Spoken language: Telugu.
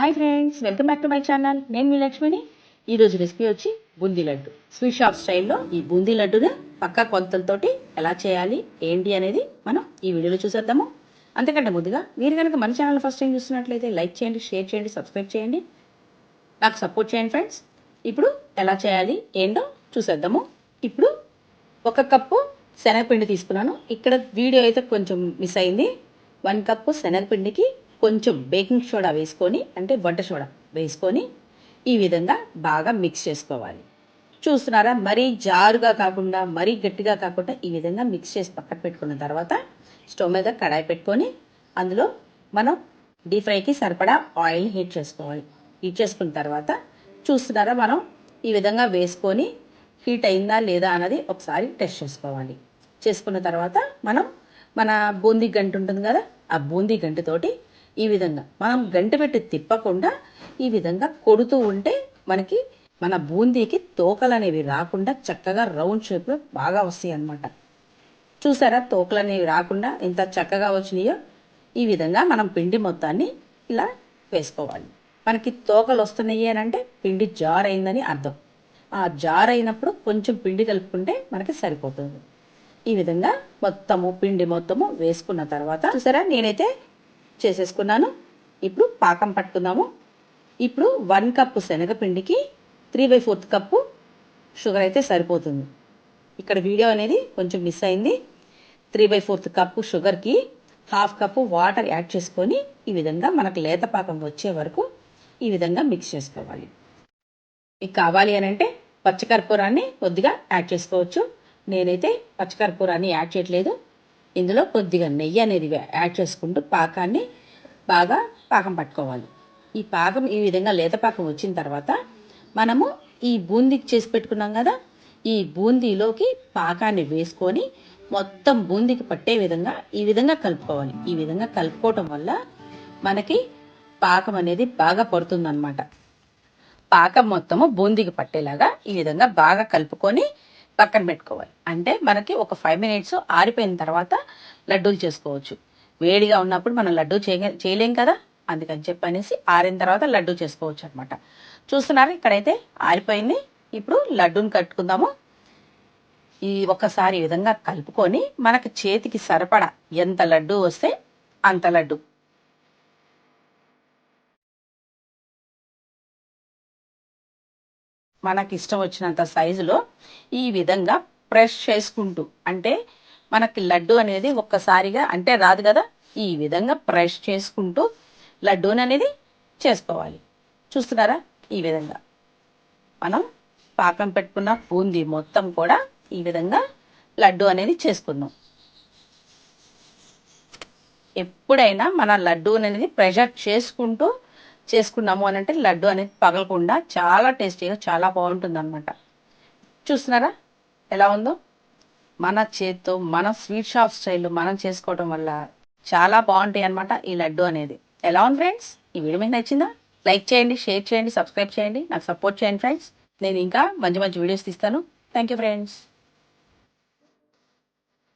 Hi friends welcome back to my channel నేను మీ లక్ష్మిని. ఈరోజు రెసిపీ వచ్చి బూందీ లడ్డు. స్వీట్ షాప్ స్టైల్లో ఈ బూందీ లడ్డుని పక్కా కొలతలతోటి ఎలా చేయాలి ఏంటి అనేది మనం ఈ వీడియోలో చూసేద్దాము. అంతకంటే ముందుగా మీరు కనుక మన ఛానల్ ఫస్ట్ టైం చూస్తున్నట్లయితే లైక్ చేయండి షేర్ చేయండి సబ్స్క్రైబ్ చేయండి. నాకు సపోర్ట్ చేయండి ఫ్రెండ్స్ ఇప్పుడు ఎలా చేయాలి ఏంటో చూసేద్దాము. ఇప్పుడు ఒక కప్పు శనగపిండి తీసుకున్నాను. ఇక్కడ వీడియో అయితే కొంచెం మిస్ అయింది. వన్ కప్పు శనగపిండికి కొంచెం బేకింగ్ సోడా వేసుకొని అంటే వంట సోడా వేసుకొని ఈ విధంగా బాగా మిక్స్ చేసుకోవాలి. చూస్తున్నారా? మరీ జారుగా కాకుండా మరీ గట్టిగా కాకుండా ఈ విధంగా మిక్స్ చేసి పక్కన పెట్టుకున్న తర్వాత స్టవ్ మీద కడాయి పెట్టుకొని అందులో మనం డీప్ ఫ్రైకి సరిపడా ఆయిల్ హీట్ చేసుకోవాలి. హీట్ చేసుకున్న తర్వాత చూస్తున్నారా? మనం ఈ విధంగా వేసుకొని హీట్ అయిందా లేదా అన్నది ఒకసారి టెస్ట్ చేసుకోవాలి. చేసుకున్న తర్వాత మనం మన బూందీ గంట ఉంటుంది కదా? ఆ బూందీ గంటతోటి ఈ విధంగా. మనం గంట పెట్టి తిప్పకుండా ఈ విధంగా కొడుతూ ఉంటే మనకి మన బూందీకి తోకలు అనేవి రాకుండా చక్కగా రౌండ్ షేప్లో బాగా వస్తాయి అన్నమాట. చూసారా? తోకలు అనేవి రాకుండా ఎంత చక్కగా వచ్చినాయో? ఈ విధంగా మనం పిండి మొత్తాన్ని ఇలా వేసుకోవాలి. మనకి తోకలు వస్తున్నాయి అని అంటే పిండి జార్ అయిందని అర్థం. ఆ జార్ అయినప్పుడు కొంచెం పిండి కలుపుకుంటే మనకి సరిపోతుంది. ఈ విధంగా మొత్తము పిండి మొత్తము వేసుకున్న తర్వాత చూసారా? నేనైతే చేసేసుకున్నాను. ఇప్పుడు పాకం పట్టుకుందాము. ఇప్పుడు one cup శనగపిండికి three by fourth cup sugar అయితే సరిపోతుంది. ఇక్కడ వీడియో అనేది కొంచెం మిస్ అయింది. త్రీ బై ఫోర్త్ కప్పు షుగర్కి హాఫ్ కప్పు వాటర్ యాడ్ చేసుకొని ఈ విధంగా మనకు లేత పాకం వచ్చే వరకు ఈ విధంగా మిక్స్ చేసుకోవాలి. మీకు కావాలి అని అంటే పచ్చకర్పూరాన్ని కొద్దిగా యాడ్ చేసుకోవచ్చు. నేనైతే పచ్చకర్పూరాన్ని యాడ్ చేయట్లేదు. ఇందులో కొద్దిగా నెయ్యి అనేది యాడ్ చేసుకుంటూ పాకాన్ని బాగా పాకం పట్టుకోవాలి. ఈ పాకం ఈ విధంగా లేత పాకం వచ్చిన తర్వాత మనము ఈ బూందీకి చేసి పెట్టుకున్నాం కదా ఈ బూందీలోకి పాకాన్ని వేసుకొని మొత్తం బూందీకి పట్టే విధంగా ఈ విధంగా కలుపుకోవాలి. ఈ విధంగా కలుపుకోవటం వల్ల మనకి పాకం అనేది బాగా పడుతుందన్నమాట. పాకం మొత్తము బూందీకి పట్టేలాగా ఈ విధంగా బాగా కలుపుకొని పక్కన పెట్టుకోవాలి. అంటే మనకి ఒక ఫైవ్ మినిట్స్ ఆరిపోయిన తర్వాత లడ్డూలు చేసుకోవచ్చు. వేడిగా ఉన్నప్పుడు మనం లడ్డూ చేయ చేయలేం కదా? అందుకని చెప్పనేసి ఆరిన తర్వాత లడ్డూ చేసుకోవచ్చు అనమాట చూస్తున్నారు ఇక్కడైతే ఆరిపోయింది. ఇప్పుడు లడ్డూని కట్టుకుందాము. ఈ ఒక్కసారి ఈ విధంగా కలుపుకొని మనకు చేతికి సరిపడా ఎంత లడ్డు వస్తే అంత లడ్డు. మనకి ఇష్టం వచ్చినంత సైజులో ఈ విధంగా ప్రెస్ చేసుకుంటూ అంటే మనకి లడ్డు అనేది ఒక్కసారిగా అంటే రాదు కదా ఈ విధంగా ప్రెస్ చేసుకుంటూ లడ్డూని అనేది చేసుకోవాలి. చూస్తున్నారా? ఈ విధంగా. మనం పాకం పెట్టుకున్న బూందీ మొత్తం కూడా ఈ విధంగా లడ్డు అనేది చేసుకుందాం. ఎప్పుడైనా మన లడ్డు అనేది ప్రెషర్ చేసుకుంటూ చేసుకున్నాము అని అంటే లడ్డు అనేది పగలకుండా చాలా టేస్టీగా చాలా బాగుంటుంది అనమాట చూస్తున్నారా? ఎలా ఉందో? మన చేత్తో మన స్వీట్ షాప్ స్టైల్లో మనం చేసుకోవడం వల్ల చాలా బాగుంటాయి అనమాట ఈ లడ్డు అనేది. ఎలా ఉంది ఫ్రెండ్స్? ఈ వీడియో మీకు నచ్చిందా? లైక్ చేయండి షేర్ చేయండి సబ్స్క్రైబ్ చేయండి. నాకు సపోర్ట్ చేయండి ఫ్రెండ్స్. నేను ఇంకా మంచి మంచి వీడియోస్ తీస్తాను. Thank you friends.